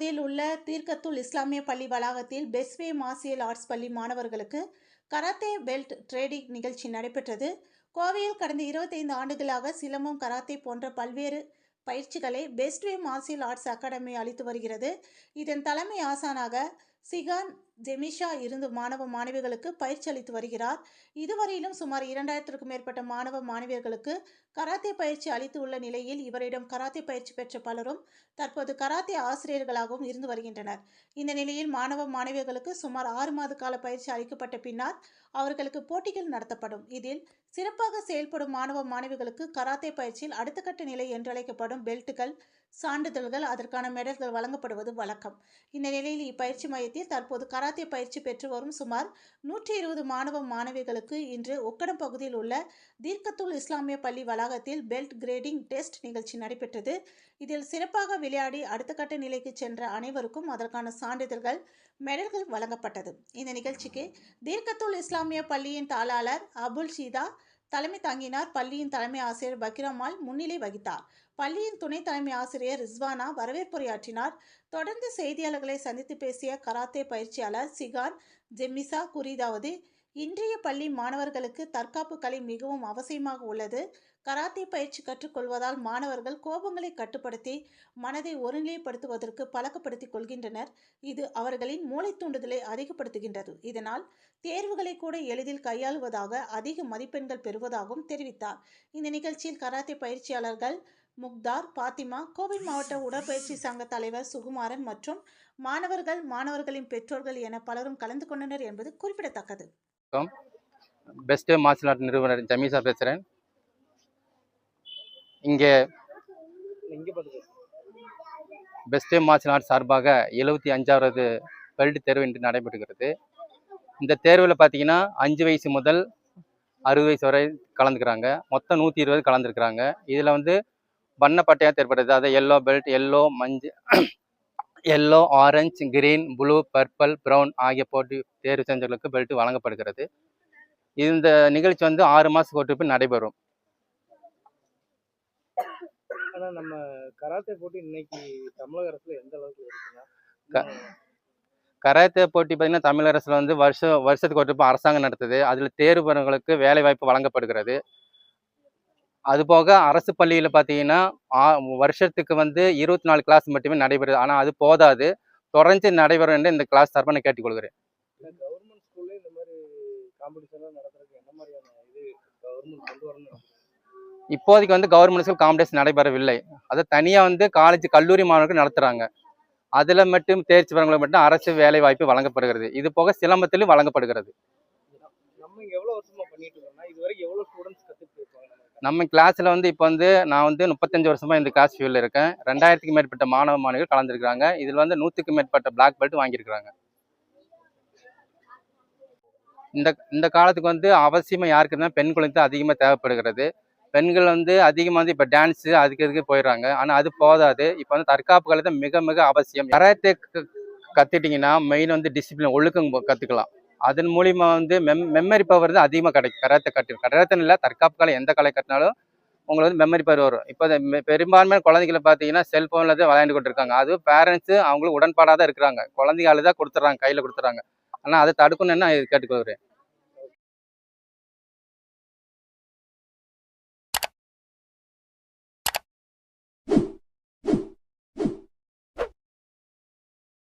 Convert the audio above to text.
பகுதியில் உள்ள தீர்க்கத்துல் இஸ்லாமிய பள்ளி வளாகத்தில் பெஸ்வே மார்சியல் ஆர்ட்ஸ் பள்ளி மாணவர்களுக்கு கராத்தே பெல்ட் ட்ரேடிங் நிகழ்ச்சி நடைபெற்றது. கோவையில் கடந்த இருபத்தைந்து ஆண்டுகளாக சிலம்பம் கராத்தே போன்ற பல்வேறு பயிற்சிகளை பெஸ்ட்வே மார்சியல் ஆர்ட்ஸ் அகாடமி அளித்து வருகிறது. இதன் தலைமை ஆசானாக சிகான் ஜெமிஷா இருந்து மாணவ மாணவிகளுக்கு பயிற்சி அளித்து வருகிறார். இதுவரையிலும் சுமார் இரண்டாயிரத்திற்கும் மேற்பட்ட மாணவ மாணவியர்களுக்கு கராத்தே பயிற்சி அளித்து உள்ள நிலையில் இவரிடம் கராத்தே பயிற்சி பெற்ற பலரும் தற்போது கராத்தே ஆசிரியர்களாகவும் இருந்து வருகின்றனர். இந்த நிலையில் மாணவ மாணவியர்களுக்கு சுமார் ஆறு மாத கால பயிற்சி அளிக்கப்பட்ட பின்னர் அவர்களுக்கு போட்டிகள் நடத்தப்படும். இதில் சிறப்பாக செயல்படும் மாணவ மாணவிகளுக்கு கராத்தே பயிற்சியில் அடுத்த கட்ட நிலை என்றழைக்கப்படும் பெல்ட்டுகள் சான்றிதழ்கள் அதற்கான மெடல்கள் வழங்கப்படுவது வழக்கம். இந்த நிலையில் இப்பயிற்சி மையத்தில் தற்போது கராத்தே பயிற்சி பெற்று வரும் சுமார் நூற்றி இருபது மாணவ மாணவிகளுக்கு இன்று ஒக்கடம் பகுதியில் உள்ள தீர்க்கத்துள் இஸ்லாமிய பள்ளி வளாகத்தில் பெல்ட் கிரேடிங் டெஸ்ட் நிகழ்ச்சி நடைபெற்றது. இதில் சிறப்பாக விளையாடி அடுத்த கட்ட நிலைக்கு சென்ற அனைவருக்கும் அதற்கான சான்றிதழ்கள் மெடல்கள் வழங்கப்பட்டது. இந்த நிகழ்ச்சிக்கு தீர்க்கத்துள் இஸ்லாமிய பள்ளியின் தாளாளர் அபுல் ஷீதா தலைமை தாங்கினார் பள்ளியின் தலைமை ஆசிரியர் பக்கிரம்மாள் முன்னிலை வகித்தார். பள்ளியின் துணை தலைமை ஆசிரியர் ரிஸ்வானா வரவேற்புரையாற்றினார். தொடர்ந்து செய்தியாளர்களை சந்தித்து பேசிய கராத்தே பயிற்சியாளர் சிகான் ஜெமிசா கூறியதாவது இன்றைய பள்ளி மாணவர்களுக்கு தற்காப்பு கலை மிகவும் அவசியமாக உள்ளது. கராத்தே பயிற்சி கற்றுக்கொள்வதால் மாணவர்கள் கோபங்களை கட்டுப்படுத்தி மனதை ஒருநிலைப்படுத்துவதற்கு பழக்கப்படுத்திக் கொள்கின்றனர். இது அவர்களின் மூளை தூண்டுதலை அதிகப்படுத்துகின்றது. இதனால் தேர்வுகளை கூட எளிதில் கையாளுவதாக அதிக மதிப்பெண்கள் பெறுவதாகவும் தெரிவித்தார். இந்த நிகழ்ச்சியில் கராத்தே பயிற்சியாளர்கள் முக்தார் பாத்திமா கோவை மாவட்ட உடற்பயிற்சி சங்க தலைவர் சுகுமாரன் மற்றும் மாணவர்கள் மாணவர்களின் பெற்றோர்கள் என பலரும் கலந்து கொண்டனர் என்பது குறிப்பிடத்தக்கது. பெஸ்ட் மார்ஷல் ஆர்ட் நிறுவனர் ஜமீசா பேசுகிறேன் இங்கே பெஸ்ட் மார்ஷல் ஆர்ட் சார்பாக எழுபத்தி அஞ்சாவது பெல்ட் தேர்வு இன்று நடைபெறுகிறது இந்த தேர்வில் பார்த்தீங்கன்னா அஞ்சு வயசு முதல் அறுபது வயசு வரை கலந்துக்கிறாங்க. மொத்தம் நூற்றி இருபது கலந்துருக்குறாங்க. இதில் வந்து வண்ண பட்டையாக தேர்ப்படுது அதாவது எல்லோ பெல்ட் எல்லோ மஞ்சள் yellow orange green blue purple brown ஆகிய போட்டி தேர்வு செஞ்சவர்களுக்கு பெல்ட் வழங்கப்படுகிறது. இந்த நிகழ்ச்சி வந்து ஆறு மாதத்துக்கு ஒரு நடைபெறும். ஆனா நம்ம கராத்தே போட்டி இன்னைக்கு தமிழக அரசுல எந்த அளவுக்கு இருக்குன்னா கராத்தே போட்டி பார்த்தீங்கன்னா தமிழக அரசில் வந்து வருஷம் வருஷத்துக்கு ஒரு அரசாங்கம் நடத்துது. அதில் தேர்வு பெறவங்களுக்கு வேலை வாய்ப்பு வழங்கப்படுகிறது அதுபோக அரசு பள்ளியில் பார்த்தீங்கன்னா வருஷத்துக்கு வந்து இருபத்தி நாலு கிளாஸ் மட்டுமே நடைபெறுது. ஆனால் அது போதாது. தொடர்ந்து நடைபெறும் என்று இந்த கிளாஸ் சார்பாக கேட்டுக்கொள்கிறேன். கவர்மெண்ட் ஸ்கூல்ல இந்த மாதிரி காம்படிஷன் எல்லாம் நடத்துறதுக்கு என்ன மாதிரியான இது கவர்மெண்ட் கொண்டு வரணும்? இப்போதைக்கு வந்து கவர்மெண்ட் ஸ்கூல் காம்படிஷன் நடைபெறவில்லை. அது தனியாக வந்து காலேஜ் கல்லூரி மாணவர்கள் நடத்துகிறாங்க அதில் மட்டும் தேர்ச்சி பெறவங்களுக்கு மட்டும் அரசு வேலை வாய்ப்பு வழங்கப்படுகிறது. இது போக சிலம்பத்திலும் வழங்கப்படுகிறது. நம்ம கிளாஸில் வந்து இப்போ வந்து நான் வந்து முப்பத்தஞ்சு வருஷமா இந்த கிளாஸ் ஃபீல்டில் இருக்கேன். ரெண்டாயிரத்துக்கு மேற்பட்ட மாணவ மாணவிகள் கலந்துருக்காங்க இதில் வந்து நூற்றுக்கு மேற்பட்ட பிளாக் பெல்ட் வாங்கியிருக்கிறாங்க. இந்த இந்த காலத்துக்கு வந்து அவசியமாக யாருக்கு இருந்தால் பெண் குழந்தை அதிகமாக தேவைப்படுகிறது. பெண்கள் வந்து அதிகமாக வந்து இப்போ டான்ஸு அதுக்கு இதுக்கு போயிடுறாங்க. ஆனால் அது போதாது. இப்போ வந்து தற்காப்பு கலை தான் மிக மிக அவசியம். கராத்தே க- மெயின் வந்து டிசிப்ளின் ஒழுக்கம் கற்றுக்கலாம் அதன் மூலிமா வந்து மெம் மெமரி பவர் தான் அதிகமாக கிடைக்கும். கராத்தே கட்டு கராத்தேன்னு இல்லை தற்காப்பு கலை எந்த கலை கட்டினாலும் உங்களுக்கு வந்து மெமரி பவர் வரும். இப்போ பெரும்பான்மையான குழந்தைகளை பார்த்தீங்கன்னா செல்ஃபோனில் தான் விளையாண்டு கொண்டு இருக்காங்க அதுவும் பேரண்ட்ஸு அவங்களுக்கு உடன்பாடாக தான் இருக்கிறாங்க. குழந்தைங்க தான் கொடுத்துட்றாங்க கையில் கொடுத்துட்றாங்க. ஆனால் அதை தடுக்கணும்னு நான் கேட்டுக்கொள்கிறேன்